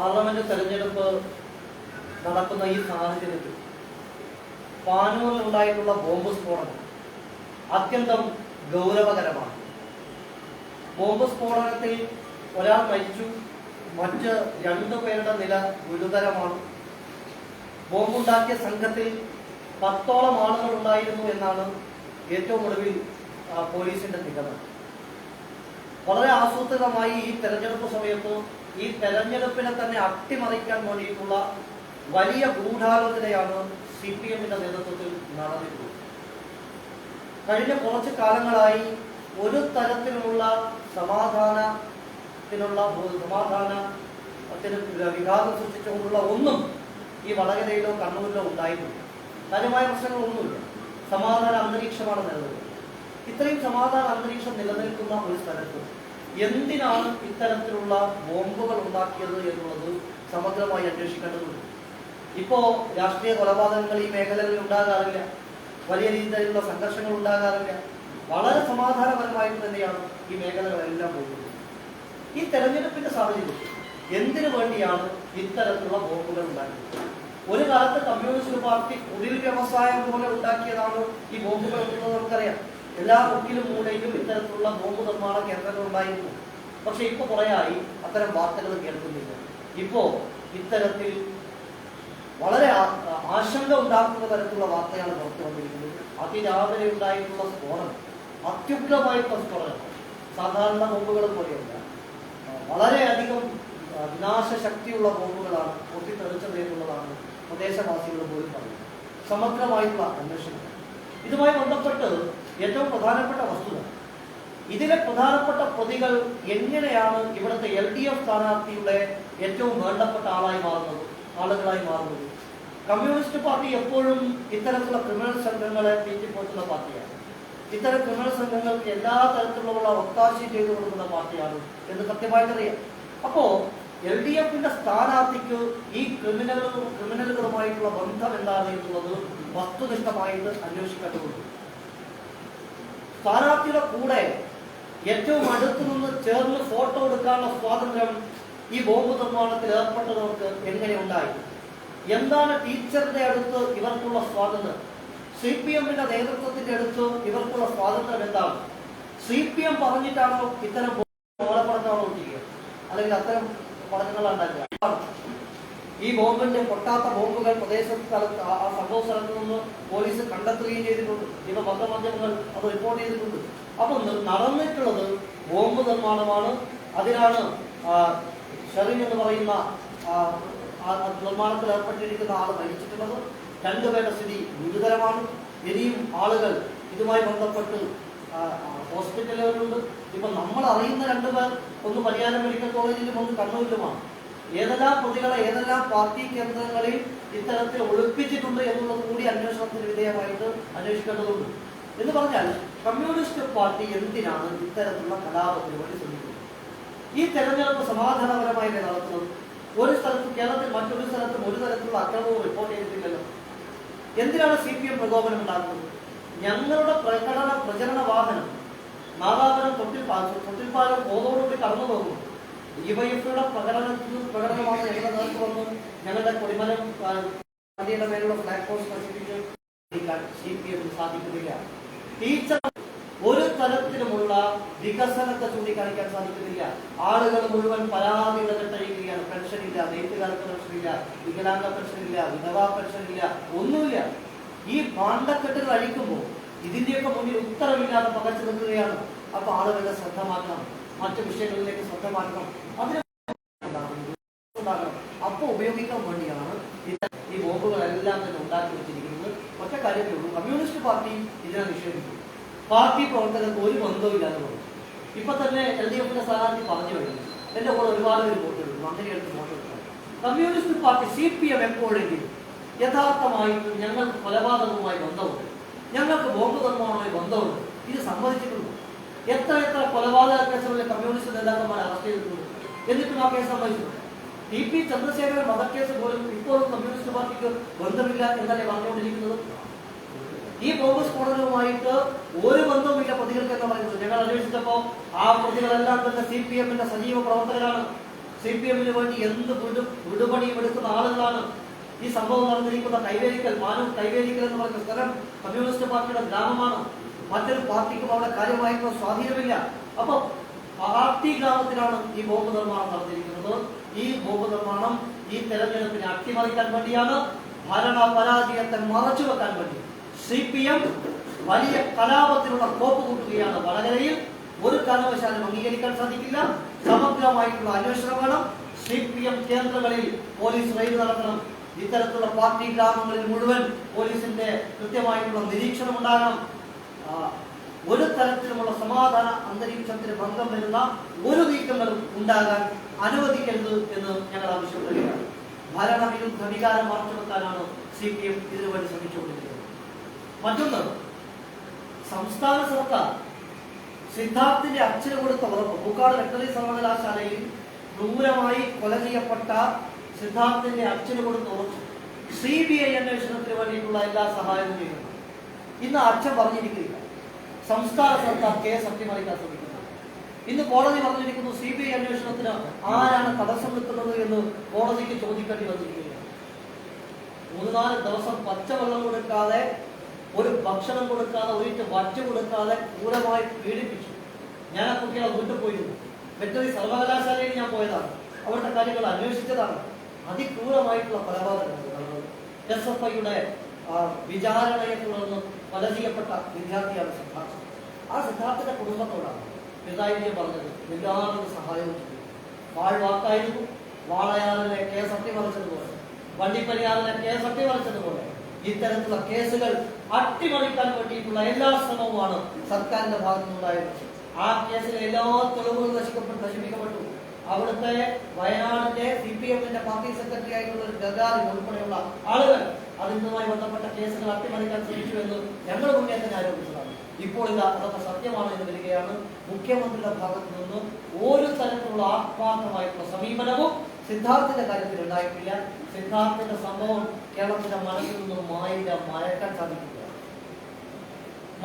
Parliament തെരഞ്ഞെടുപ്പ് നടക്കുന്ന ഈ സാഹചര്യത്തിൽ പാനൂരിൽ ഉണ്ടായിട്ടുള്ള ബോംബ് സ്ഫോടനം അത്യന്തം ഗൗരവകരമാണ്. ബോംബ് സ്ഫോടനത്തിൽ ഒരാൾ മരിച്ചു മറ്റ് രണ്ടു പേരുടെ നില ഗുരുതരമാണ്. ബോംബുണ്ടാക്കിയ സംഘത്തിൽ പത്തോളം ആളുകൾ ഉണ്ടായിരുന്നു എന്നാണ് ഏറ്റവും ഒടുവിൽ പോലീസിന്റെ നിഗമനം. വളരെ ആസൂത്രിതമായി ഈ തെരഞ്ഞെടുപ്പ് സമയത്ത് ഈ തെരഞ്ഞെടുപ്പിനെ തന്നെ അട്ടിമറിക്കാൻ വേണ്ടിയിട്ടുള്ള വലിയ ഗൂഢാലോചനയാണ് സി പി എമ്മിന്റെ നേതൃത്വത്തിൽ നടന്നിട്ടുള്ളത്. കഴിഞ്ഞ കുറച്ച് കാലങ്ങളായി ഒരു തരത്തിലുള്ള സമാധാനത്തിനുള്ള സമാധാനത്തിന് വിഘാതം സൃഷ്ടിച്ചുകൊണ്ടുള്ള ഒന്നും ഈ വടകരയിലോ കണ്ണൂരിലോ ഉണ്ടായിട്ടില്ല. കാര്യമായ പ്രശ്നങ്ങളൊന്നുമില്ല. സമാധാന അന്തരീക്ഷമാണ് നിലനിൽക്കുന്നത്. ഇത്രയും സമാധാന അന്തരീക്ഷം നിലനിൽക്കുന്ന ഒരു സ്ഥലത്ത് എന്തിനാണ് ഇത്തരത്തിലുള്ള ബോംബുകൾ ഉണ്ടാക്കിയത് എന്നുള്ളത് സമഗ്രമായി അന്വേഷിക്കേണ്ടതുണ്ട്. ഇപ്പോ രാഷ്ട്രീയ കൊലപാതകങ്ങൾ ഈ മേഖലകളിൽ ഉണ്ടാകാറില്ല. വലിയ രീതിയിലുള്ള സംഘർഷങ്ങൾ ഉണ്ടാകാറില്ല. വളരെ സമാധാനപരമായിട്ട് തന്നെയാണ് ഈ മേഖലകളെല്ലാം പോകുന്നത്. ഈ തെരഞ്ഞെടുപ്പിന്റെ സാഹചര്യത്തിൽ എന്തിനു വേണ്ടിയാണ് ഇത്തരത്തിലുള്ള ബോംബുകൾ ഉണ്ടാക്കിയത്? ഒരു കാലത്ത് കമ്മ്യൂണിസ്റ്റ് പാർട്ടി കുടിൽ വ്യവസായം പോലെ ഉണ്ടാക്കിയതാണ് ഈ ബോംബുകൾ എന്നുള്ളത് നമുക്കറിയാം. എല്ലാ മുക്കിലും മൂലയിലും ഇത്തരത്തിലുള്ള ബോംബ് നിർമ്മാണ കേന്ദ്രങ്ങൾ ഉണ്ടായിരുന്നു. പക്ഷെ ഇപ്പൊ കുറേയായി അത്തരം വാർത്തകൾ കേൾക്കുന്നില്ല. ഇപ്പോ ഇത്തരത്തിൽ വളരെ ആശങ്ക ഉണ്ടാക്കുന്ന തരത്തിലുള്ള വാർത്തയാണ് പുറത്തു വന്നിരിക്കുന്നത്. അതിരാവിലെ ഉണ്ടായിട്ടുള്ള സ്ഫോടനം അത്യുഗ്രമായിട്ടുള്ള സ്ഫോടനം സാധാരണ ബോംബുകൾ പോലെയല്ല. വളരെയധികം വിനാശശക്തിയുള്ള ബോംബുകളാണ് പൊട്ടിത്തെറിച്ചത് എന്നുള്ളതാണ് പ്രദേശവാസികൾ പോലും പറയുന്നത്. സമഗ്രമായിട്ടുള്ള അന്വേഷണം. ഇതുമായി ബന്ധപ്പെട്ട് ഏറ്റവും പ്രധാനപ്പെട്ട വസ്തുത. ഇതിലെ പ്രധാനപ്പെട്ട പ്രതികൾ എങ്ങനെയാണ് ഇവിടുത്തെ എൽ ഡി എഫ് സ്ഥാനാർത്ഥിയുടെ ഏറ്റവും വേണ്ടപ്പെട്ട ആളായി മാറുന്നത് ആളുകളായി മാറുന്നത്? കമ്മ്യൂണിസ്റ്റ് പാർട്ടി എപ്പോഴും ഇത്തരത്തിലുള്ള ക്രിമിനൽ സംഘങ്ങളെ തീറ്റിപ്പോറ്റുന്ന പാർട്ടിയാണ്. ഇത്തരം ക്രിമിനൽ സംഘങ്ങൾക്ക് എല്ലാ തരത്തിലുള്ള ഒത്താശയും ചെയ്തു കൊടുക്കുന്ന പാർട്ടിയാണ് എന്ന് കൃത്യമായിട്ടറിയാം. അപ്പോ എൽ ഡി എഫിന്റെ സ്ഥാനാർത്ഥിക്ക് ഈ ക്രിമിനലുകളും ക്രിമിനലുകളുമായിട്ടുള്ള ബന്ധം എന്താണ് എന്നുള്ളത് വസ്തുനിഷ്ഠമായിട്ട് അന്വേഷിക്കേണ്ടതുണ്ട്. സ്ഥാനാർത്ഥിയുടെ കൂടെ ഏറ്റവും അടുത്തു നിന്ന് ചേർന്ന് ഫോട്ടോ എടുക്കാനുള്ള സ്വാതന്ത്ര്യം ഈ ബോംബ് നിർമ്മാണത്തിൽ ഏർപ്പെട്ടവർക്ക് എങ്ങനെ ഉണ്ടായി? എന്താണ് ടീച്ചറിന്റെ അടുത്ത് ഇവർക്കുള്ള സ്വാതന്ത്ര്യം? സി പി എമ്മിന്റെ നേതൃത്വത്തിന്റെ അടുത്ത് ഇവർക്കുള്ള സ്വാതന്ത്ര്യം എന്താണ്? സി പി എം പറഞ്ഞിട്ടാണോ ഇത്തരം ചെയ്യുക അല്ലെങ്കിൽ അത്തരം ഉണ്ടാക്കുക? ഈ ബോംബിന്റെ പൊട്ടാത്ത ബോംബുകൾ പ്രദേശ സ്ഥലത്ത് ആ സംഭവ സ്ഥലത്ത് നിന്ന് പോലീസ് കണ്ടെത്തുകയും ചെയ്തിട്ടുണ്ട്. ഇവ പത്രമാധ്യമങ്ങൾ അത് റിപ്പോർട്ട് ചെയ്തിട്ടുണ്ട്. അപ്പൊ നടന്നിട്ടുള്ളത് ബോംബ് നിർമ്മാണമാണ്. അതിനാണ് ഷെറിൻ എന്ന് പറയുന്ന നിർമ്മാണത്തിൽ ഏർപ്പെട്ടിരിക്കുന്ന ആൾ മരിച്ചിട്ടുള്ളത്. രണ്ടുപേരുടെ സ്ഥിതി ഗുരുതരമാണ്. ഇനിയും ആളുകൾ ഇതുമായി ബന്ധപ്പെട്ട് ഹോസ്പിറ്റലുകളിലുണ്ട്. ഇപ്പൊ നമ്മൾ അറിയുന്ന രണ്ടുപേർ ഒന്ന് പരിയാരം മെഡിക്കൽ കോളേജിലും ഒന്ന് കണ്ണൂരിലുമാണ്. ഏതെല്ലാം പ്രതികളെ ഏതെല്ലാം പാർട്ടി കേന്ദ്രങ്ങളിൽ ഇത്തരത്തിൽ ഒളിപ്പിച്ചിട്ടുണ്ട് എന്നുള്ളത് കൂടി അന്വേഷണത്തിന് വിധേയമായിട്ട് അന്വേഷിക്കേണ്ടതുണ്ട്. എന്ന് പറഞ്ഞാൽ കമ്മ്യൂണിസ്റ്റ് പാർട്ടി എന്തിനാണ് ഇത്തരത്തിലുള്ള വേണ്ടി ശ്രമിക്കുന്നത്? ഈ തെരഞ്ഞെടുപ്പ് സമാധാനപരമായി നടത്തുന്നത് ഒരു സ്ഥലത്ത് കേരളത്തിൽ മറ്റൊരു സ്ഥലത്തും ഒരു തരത്തിലുള്ള അക്രമവും റിപ്പോർട്ട് ചെയ്തിട്ടില്ലല്ലോ. എന്തിനാണ് സി പി എം പ്രകോപനം ഉണ്ടാക്കുന്നത്? ഞങ്ങളുടെ പ്രകടന പ്രചരണ വാഹനം നാദാപുരം തൊട്ടിൽപ്പാലം തൊട്ടിൽപ്പാലം ബോധോടുകൂടി കടന്നു പോകുന്നു ഡിവൈഎഫ്ഐയുടെ പ്രകടനത്തിൽ പ്രകടനമാണ് ഞങ്ങളുടെ നേർക്ക് വന്നു ഞങ്ങളുടെ കൊടിമരം ആ, മേലുള്ള ഫ്ലാഗ് പോസ്റ്റ് നശിപ്പിച്ച് സി പി സാധിക്കുന്നില്ല. ടീച്ചർ ഒരു തരത്തിലുമുള്ള വികസനത്തെ ചൂണ്ടിക്കാണിക്കാൻ സാധിക്കുന്നില്ല. ആളുകൾ മുഴുവൻ പരാതി കഴിയുകയാണ് പെൻഷൻ ഇല്ല നെയ്ത്തുകാർക്ക് പെൻഷൻ ഇല്ല വികലാംഗ പെൻഷൻ ഇല്ല വിധവാ പെൻഷൻ ഇല്ല ഒന്നുമില്ല. ഈ പാണ്ടക്കെട്ടുകൾ അഴിക്കുമ്പോൾ ഇതിന്റെയൊക്കെ മുന്നിൽ ഉത്തരവില്ലാതെ പകച്ചു നിൽക്കുകയാണ്. അപ്പൊ ആളുകളുടെ ശ്രദ്ധ മാറ്റണം. മറ്റു വിഷയങ്ങളിലേക്ക് ശ്രദ്ധ മാറ്റണം അതിന് അപ്പൊ ഉപയോഗിക്കാൻ വേണ്ടിയാണ് ഈ ബോംബുകളെല്ലാം തന്നെ ഉണ്ടാക്കി വെച്ചിരിക്കുന്നത്. ഒറ്റ കാര്യമേ ഉള്ളൂ. കമ്മ്യൂണിസ്റ്റ് പാർട്ടി ഇതിനെ നിഷേധിക്കും പാർട്ടി പ്രവർത്തകർക്ക് ഒരു ബന്ധവുമില്ലാതെ പറഞ്ഞു ഇപ്പൊ തന്നെ എൽ ഡി എഫിന്റെ സ്ഥാനാർത്ഥി പറഞ്ഞു വരുന്നു എന്റെ കൂടെ ഒരുപാട് പേര് വോട്ട് അങ്ങനെ എടുത്ത് വോട്ട് എടുക്കുന്നു communist party C P M എപ്പോഴെങ്കിലും യഥാർത്ഥമായി ഞങ്ങൾക്ക് കൊലപാതകവുമായി ബന്ധമുണ്ട്. ഞങ്ങൾക്ക് ബോംബ് നിർമ്മാണവുമായി ബന്ധമുണ്ട്. ഇത് സമ്മതിച്ചിട്ടുണ്ട്? എത്ര എത്ര കൊലപാതക കേസുകളിലെ കമ്മ്യൂണിസ്റ്റ് നേതാക്കന്മാർ അറസ്റ്റ് ചെയ്തിട്ടുണ്ട്? എന്നിട്ടും ആ കേസ് സംഭവിച്ചു. ടി പി ചന്ദ്രശേഖരൻ വധക്കേസ് പോലും ഇപ്പോഴും കമ്മ്യൂണിസ്റ്റ് പാർട്ടിക്ക് ബന്ധമില്ല എന്നല്ലേ പറഞ്ഞുകൊണ്ടിരിക്കുന്നത്? ഈ ബോംബ് സ്ഫോടനവുമായിട്ട് ഒരു ബന്ധവുമില്ല പ്രതികൾക്ക് എന്ന് പറയുന്നത്. ഞങ്ങൾ അന്വേഷിച്ചപ്പോ ആ പ്രതികളെല്ലാം തന്നെ സി പി എമ്മിന്റെ സജീവ പ്രവർത്തകരാണ്. സി പി എമ്മിന് വേണ്ടി എന്ത് വിടു വിടുപണിയും എടുക്കുന്ന ആളുകളാണ്. ഈ സംഭവം നടന്നിരിക്കുന്ന കൈവേലിക്കൽ മാനൂർ കൈവേലിക്കൽ എന്ന് പറയുന്ന സ്ഥലം കമ്മ്യൂണിസ്റ്റ് പാർട്ടിയുടെ ഗ്രാമമാണ്. മറ്റൊരു പാർട്ടിക്കും അവിടെ കാര്യമായിട്ടുള്ള സ്വാധീനമില്ല. അപ്പൊ പാർട്ടി ഗ്രാമത്തിലാണ് ഈ ബോംബ് നിർമ്മാണം നടന്നിരിക്കുന്നത്. ഈ ബോംബ് നിർമ്മാണം ഈ തെരഞ്ഞെടുപ്പിനെ അട്ടിമറിക്കാൻ വേണ്ടിയാണ് ഭരണ പരാജയത്തെ മറച്ചു വെക്കാൻ വേണ്ടി സി പി എം വലിയ കലാപത്തിനുള്ള കോപ്പ് കൂട്ടുകയാണ് വടകരയിൽ. ഒരു കാരണവശാലും അംഗീകരിക്കാൻ സാധിക്കില്ല. സമഗ്രമായിട്ടുള്ള അന്വേഷണം വേണം. സി പി എം കേന്ദ്രങ്ങളിൽ പോലീസ് റെയ്ഡ് നടത്തണം. ഇത്തരത്തിലുള്ള പാർട്ടി ഗ്രാമങ്ങളിൽ മുഴുവൻ പോലീസിന്റെ കൃത്യമായിട്ടുള്ള നിരീക്ഷണം ഉണ്ടാകണം. ഒരു തരത്തിലുമുള്ള സമാധാന അന്തരീക്ഷത്തിന് ഭംഗം വരുന്ന ഒരു നീക്കങ്ങളും ഉണ്ടാകാൻ അനുവദിക്കരുത് എന്ന് ഞങ്ങൾ ആവശ്യപ്പെടുകയാണ്. ഭരണവിരുദ്ധ വികാരം മറച്ചുവെക്കാനാണ് സി പി എം ഇതിനുവേണ്ടി ശ്രമിച്ചുകൊണ്ടിരിക്കുന്നത്. മറ്റൊന്ന് സംസ്ഥാന സർക്കാർ സിദ്ധാർത്ഥിന്റെ അച്ഛന് കൊടുത്ത ഉറപ്പ് പൂക്കാട് വെറ്ററി സർവകലാശാലയിൽ ക്രൂരമായി കൊല ചെയ്യപ്പെട്ട സിദ്ധാർത്ഥിന്റെ അച്ഛന് കൊടുത്ത ഉറപ്പ് സി ബി ഐ അന്വേഷണത്തിന് വേണ്ടിയിട്ടുള്ള എല്ലാ സഹായവും ചെയ്യുന്നു ഇന്ന് അച്ഛൻ പറഞ്ഞിരിക്കില്ല സംസ്ഥാന സർക്കാർ കേസ് അട്ടിമറിക്കാൻ ശ്രമിക്കുന്നത് ഇന്ന് കോടതി പറഞ്ഞിരിക്കുന്നു സി ബി ഐ അന്വേഷണത്തിന് ആരാണ് തടസ്സം നിൽക്കുന്നത് എന്ന് കോടതിക്ക് ചോദിക്കേണ്ടി വന്നിരിക്കുകയാണ്. മൂന്ന് നാല് ദിവസം പച്ചവെള്ളം കൊടുക്കാതെ ഒരു ഭക്ഷണം കൊടുക്കാതെ ഒരിറ്റ് വറ്റ കൊടുക്കാതെ ക്രൂരമായി പീഡിപ്പിച്ചു. ഞാൻ ആ കുട്ടികളെ വീട്ടിൽ പോയിരുന്നു. വെറ്ററി സർവകലാശാലയിൽ ഞാൻ പോയതാണ്. അവരുടെ കാര്യങ്ങൾ അന്വേഷിച്ചതാണ്. അതിക്രൂരമായിട്ടുള്ള കൊലപാതകങ്ങൾ എസ് എഫ് ഐയുടെ വിചാരണയെ തുടർന്ന് കൊല ചെയ്യപ്പെട്ട വിദ്യാർത്ഥിയാണ് സിദ്ധാർത്ഥ ആ സിദ്ധാർത്ഥന്റെ കുടുംബത്തോടാണ്. പിതായിരിക്കും പറഞ്ഞത് എല്ലാവരും സഹായവും ചെയ്തു വാഴ്വാക്കായിരുന്നു വാളയാറിലെ കേസ് അട്ടിമറിച്ചതുപോലെ വണ്ടിപ്പരിയാറിലെ കേസ് വളച്ചതുപോലെ ഇത്തരത്തിലുള്ള കേസുകൾ അട്ടിമറിക്കാൻ വേണ്ടിയിട്ടുള്ള എല്ലാ ശ്രമവുമാണ് സർക്കാരിന്റെ ഭാഗത്തു നിന്നുണ്ടായത് ആ കേസിലെ എല്ലാ തെളിവുകളും നശിക്കപ്പെട്ടു നശിപ്പിക്കപ്പെട്ടു. അവിടുത്തെ വയനാടിന്റെ സി പി എമ്മിന്റെ പാർട്ടി സെക്രട്ടറി ആയിട്ടുള്ള ഒരു ഗഗാറിൻ ഉൾപ്പെടെയുള്ള ആളുകൾ അതിനുമായി ബന്ധപ്പെട്ട കേസുകൾ അട്ടിമറിക്കാൻ ശ്രമിച്ചു എന്ന് ഞങ്ങൾ മുന്നേ തന്നെ ആരോപിച്ചതാണ്. ഇപ്പോൾ ഇത് അതൊക്കെ സത്യമാണ് എന്ന് വരികയാണ്. മുഖ്യമന്ത്രിയുടെ ഭാഗത്തു നിന്ന് ഒരു തരത്തിലുള്ള ആത്മാർത്ഥമായിട്ടുള്ള സമീപനവും സിദ്ധാർത്ഥിന്റെ കാര്യത്തിൽ ഉണ്ടായിട്ടില്ല. സിദ്ധാർത്ഥിന്റെ സംഭവം കേരളത്തിന്റെ മനസ്സിൽ നിന്നും മായില്ല മറക്കാൻ സാധിക്കില്ല.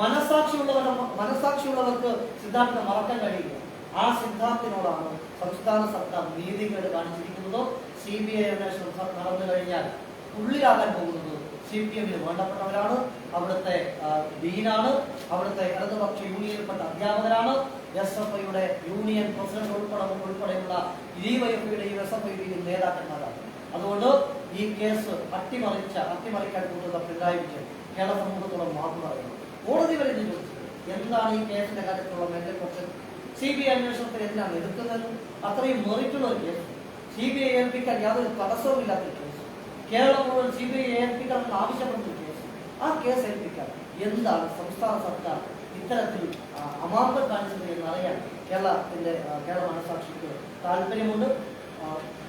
മനസാക്ഷിയുള്ളവരുടെ മനസാക്ഷിയുള്ളവർക്ക് സിദ്ധാർത്ഥിനെ മറക്കാൻ കഴിയില്ല. ആ സിദ്ധാർത്ഥിനോടാണ് സംസ്ഥാന സർക്കാർ നീതികേട് കാണിച്ചിരിക്കുന്നതോ. സി ബി ഐ അന്വേഷണം നടന്നു കഴിഞ്ഞാൽ ഉള്ളിലാകാൻ പോകുന്നത് സി പി എമ്മിന് വേണ്ടപ്പെട്ടവരാണ്. അവിടുത്തെ ഡീനാണ്. അവിടുത്തെ ഇടതുപക്ഷ യൂണിയനിൽപ്പെട്ട അധ്യാപകരാണ്. എസ് എഫ് ഐയുടെ യൂണിയൻ പ്രസിഡന്റ് ഉൾപ്പെടെ ഉൾപ്പെടെയുള്ള ഡിവൈഎഫ്ഐയുടെയും എസ് എഫ് ഐയുടെയും നേതാക്കന്മാരാണ്. അതുകൊണ്ട് ഈ കേസ് അട്ടിമറിച്ച അട്ടിമറിക്കാൻ കൂടുതൽ പിണറായി വിജയൻ കേരള സമൂഹത്തോളം മാപ്പ് പറയുന്നു. കോടതി വരെ ചോദിച്ചത് എന്താണ് ഈ കേസിന്റെ കാര്യത്തിലുള്ള mental question C B I അന്വേഷണത്തിൽ എന്തിനാണ് എതിർക്കുന്നത് അത്രയും മെറിറ്റുള്ള ഒരു കേസ്. സി ബി ഐ ഏൽപ്പിക്കാൻ യാതൊരു തടസ്സവുമില്ലാത്ത ഇല്ലാത്ത കേസ് കേരളം മുഴുവൻ സി ബി ഐ ഏൽപ്പിക്കണം എന്ന് ആവശ്യപ്പെടുന്ന ഒരു കേസ് ആ കേസ് ഏൽപ്പിക്കാം. എന്താണ് സംസ്ഥാന സർക്കാർ ഇത്തരത്തിൽ അമാന്തം കാണിച്ചത് എന്നറിയാൻ കേരളത്തിന്റെ കേരള മനസാക്ഷിക്ക് താല്പര്യമുണ്ട്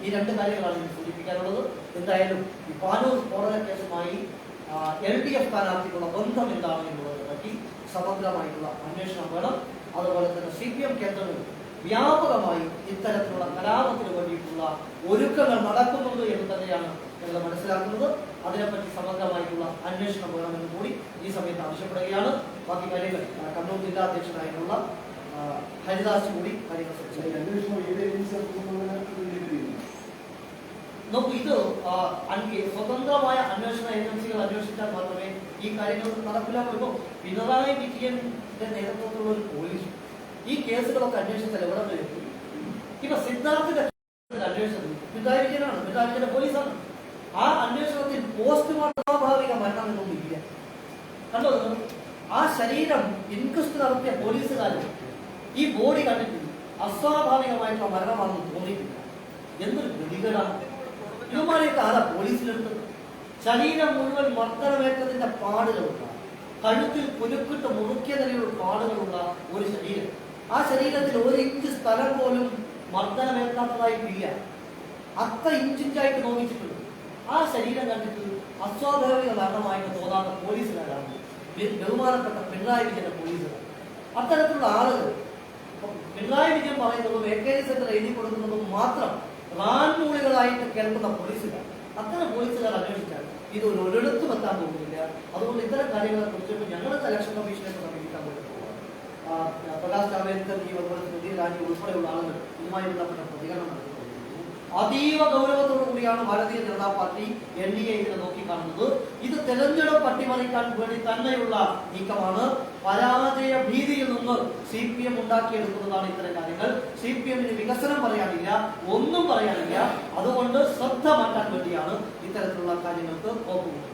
ഈ രണ്ട് കാര്യങ്ങളാണ് എനിക്ക് സൂചിപ്പിക്കാനുള്ളത്. എന്തായാലും ഈ പാനൂർ സ്ഫോടന കേസുമായി എൽ ഡി എഫ് സ്ഥാനാർത്ഥിക്കുള്ള ബന്ധം എന്താണ് എന്നുള്ളത് പറ്റി സമഗ്രമായിട്ടുള്ള അന്വേഷണം വേണം. അതുപോലെ തന്നെ സി പി എം കേന്ദ്രങ്ങളിൽ വ്യാപകമായി ഇത്തരത്തിലുള്ള കലാപത്തിന് ഒരുക്കങ്ങൾ നടക്കുന്നുണ്ട് എന്ന് തന്നെയാണ് ഞങ്ങൾ മനസ്സിലാക്കുന്നത്. അതിനെപ്പറ്റി സമഗ്രമായിട്ടുള്ള അന്വേഷണം വേണമെന്ന് കൂടി ഈ സമയത്ത് ആവശ്യപ്പെടുകയാണ്. ബാക്കി കാര്യങ്ങൾ കണ്ണൂർ ജില്ലാ അധ്യക്ഷനായിട്ടുള്ള ഹരിദാസ് കൂടി കാര്യങ്ങൾ നോക്കൂ ഇത് സ്വതന്ത്രമായ അന്വേഷണ ഏജൻസികൾ അന്വേഷിച്ചാൽ മാത്രമേ ഈ കാര്യങ്ങൾ നടപ്പിലാക്കുള്ളൂ പിണറായി വിജയന്റെ നേതൃത്വത്തിലുള്ള ഒരു പോലീസ് ഈ കേസുകളൊക്കെ അന്വേഷിച്ചാൽ എവിടെ വരും? ഇപ്പൊ സിദ്ധാർത്ഥിന്റെ അന്വേഷണത്തിൽ പിതാവിജനാണ് വിജയന്റെ പോലീസാണ്. ആ അന്വേഷണത്തിൽ പോസ്റ്റ്മോർട്ടം സ്വാഭാവിക മരണം എന്നൊന്നും കണ്ടോ? ആ ശരീരം ഇൻക്വസ്റ്റ് നടത്തിയ പോലീസുകാരും ഈ ബോഡി കണ്ടിട്ട് അസ്വാഭാവികമായിട്ടുള്ള മരണമാണെന്ന് തോന്നിയിട്ടില്ല. എന്തൊരു ഗതികേടാണ്. ഇവന്മാരെയൊക്കെ ആരാ പോലീസിലെടുത്തത്? ശരീരം മുഴുവൻ മർദ്ദനമേറ്റതിന്റെ പാടുകളുണ്ട്. കഴുത്തിൽ പുലുക്കിട്ട് മുറുക്കിയ നിലയിലുള്ള പാടുകളുള്ള ഒരു ശരീരം. ആ ശരീരത്തിൽ ഒരു ഇഞ്ച് സ്ഥലം പോലും മർദ്ദനമേറ്റാത്തതായിട്ടില്ല അത്ര ഇഞ്ചിഞ്ചായിട്ട് നോക്കിച്ചിട്ടുണ്ട് ആ ശരീരം കണ്ടിട്ട് അസ്വാഭാവിക മരണമായിട്ട് തോന്നാത്ത പോലീസുകാരാണ്. ബഹുമാനപ്പെട്ട പിണറായി വിജയന്റെ പോലീസുകാർ. അത്തരത്തിലുള്ള ആളുകൾ പിണറായി വിജയൻ പറയുന്നതും എ കെ സെന്റർ എഴുതി കൊടുക്കുന്നതും മാത്രം റാൻമൂളികളായിട്ട് കേൾക്കുന്ന പോലീസുകാർ. അത്തരം പോലീസുകാർ അന്വേഷിച്ചാൽ ഇത് ഒരു ഒരിടത്തും എത്താൻ പോകുന്നില്ല. അതുകൊണ്ട് ഇത്തരം കാര്യങ്ങളെ കുറിച്ചിട്ട് ഞങ്ങളുടെ സെലക്ഷൻ കമ്മീഷനെ സമീപിക്കാൻ. ആ, പ്രകാശ് ജാവ്ദേക്കർ ഈ അതുപോലെ സ്മൃതി ഇറാനി ഉൾപ്പെടെയുള്ള ആളുകൾ ഇതുമായി ബന്ധപ്പെട്ട പ്രതികരണം അതീവ ഗൗരവത്തോടു കൂടിയാണ് Bharatiya Janata party N D A ഇതിനെ നോക്കിക്കാണുന്നത്. ഇത് തെരഞ്ഞെടുപ്പ് അട്ടിമറിക്കാൻ വേണ്ടി തന്നെയുള്ള നീക്കമാണ്. പരാജയ ഭീതിയിൽ നിന്ന് സി പി എം ഉണ്ടാക്കിയെടുക്കുന്നതാണ് ഇത്തരം കാര്യങ്ങൾ. സി പി എമ്മിന് വികസനം പറയാനില്ല ഒന്നും പറയാനില്ല. അതുകൊണ്ട് ശ്രദ്ധ മാറ്റാൻ വേണ്ടിയാണ് ഇത്തരത്തിലുള്ള കാര്യങ്ങൾക്ക് നോക്കുന്നത്.